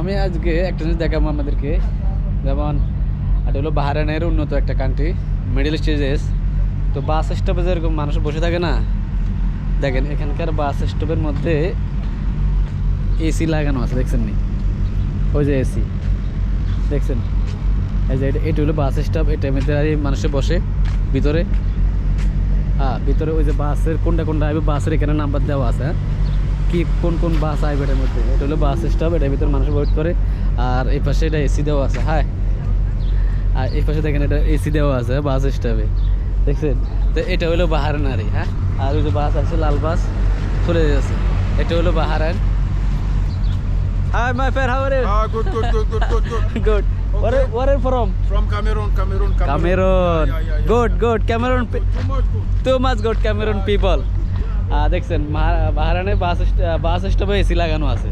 আমি আজকে একটা জিনিস দেখাবো আমাদেরকে। যেমন, এটা হলো বাহারানের উন্নত একটা কান্ট্রি মিডিল স্টেজেস তো বাস স্টপে যেরকম মানুষ বসে থাকে না, দেখেন এখানকার বাস স্টপের মধ্যে এসি লাগানো আছে, দেখছেন নি? ওই যে এসি দেখছেন? এই যে এটা- এটা হলো বাস স্টপ এটার মধ্যে আর মানুষে বসে ভিতরে। হ্যাঁ ভিতরে ওই যে বাসের কোনটা কোনটা আসবে বাসের এখানে নাম্বার দেওয়া আছে হ্যাঁ? কি কোন কোন বাস আসবে এটার মধ্যে এটা হলো বাস স্টপ এটার ভিতরে মানুষ ওয়েট করে আর এই পাশে এটা এসি দেওয়া আছে হ্যাঁ আর এই পাশে দেখেন এটা এসি দেওয়া আছে বাস স্টপে দেখছেন তো এটা হলো বাহারানারি হ্যাঁ আর ওই যে বাস আছে লাল বাস চলে যাচ্ছে এটা হলো বাহারান hi my friend how are you Ah, good, good, good, good, good, good. Good where Okay. Where from From Cameroon, Cameroon, Cameroon. Cameroon. Yeah, yeah, yeah, Good, yeah. good. Cameroon Good, Too much good. Too much good Cameroon people দেখছেন বাহারানে বাস বাস স্টপে AC লাগানো আছে।